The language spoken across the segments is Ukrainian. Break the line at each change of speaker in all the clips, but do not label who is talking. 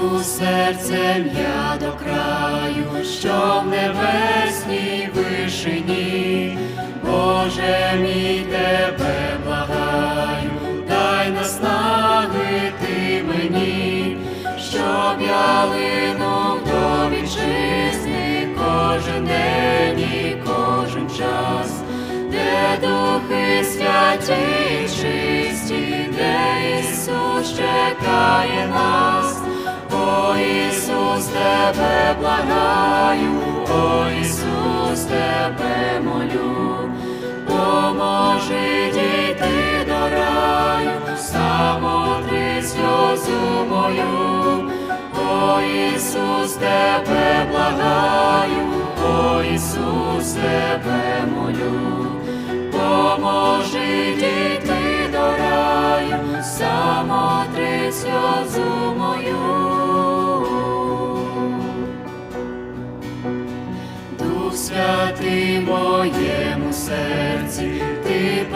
Іду серцем я до краю, що в небесній вишині, Боже мій тебе благаю, дай наснаги мені, щоб я линув до вітчизни кожен день і кожен час, де духи святі тебе благаю, о Ісус, тебе молю, поможи дійти до раю, самотри сльозу мою, о Ісус, тебе благаю, о Ісус, тебе молю, поможи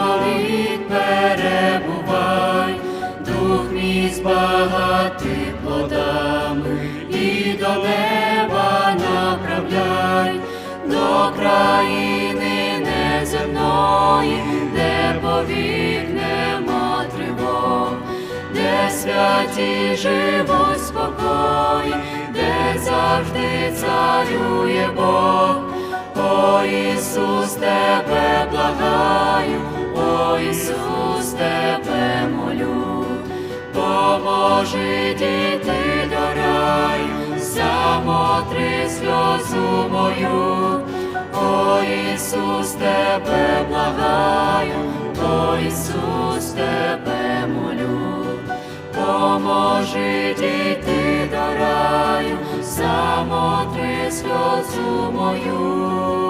ти перебувай, дух мій збагати плодами і до неба направляй, до країни неземної, де повік нема тривог, де святі живуть спокій, де завжди царює Бог. О Ісус, тебе благаю, Ісус, тебе молю, поможи дійти до раю, замотри сльозу мою, о Ісус, тебе благаю, о Ісус, тебе молю, поможи дійти до раю, замотри сльозу мою.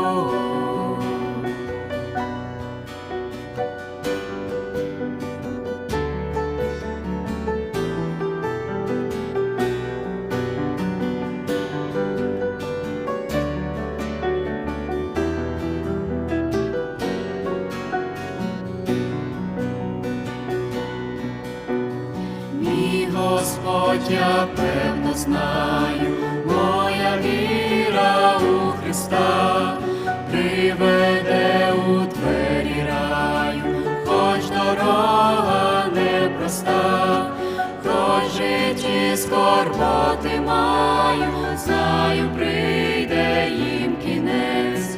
Я певно знаю, моя віра у Христа приведе у двері раю, хоч дорога непроста, хоч житті скорботи маю, знаю, прийде їм кінець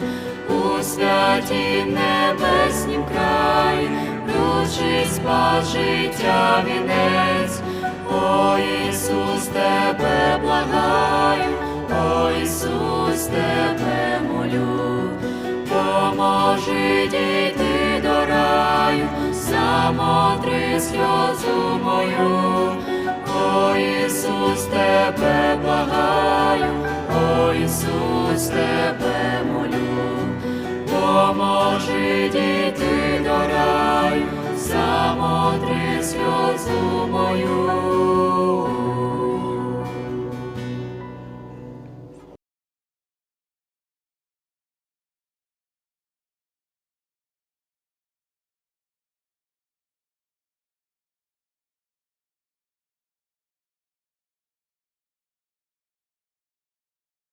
у святім небеснім краї, ключить спас життя вінець, о Ісус, тебе благаю, о Ісус, тебе молю, поможи дійти до раю, замотри сльозу мою, о Ісус, тебе благаю, о Ісус, тебе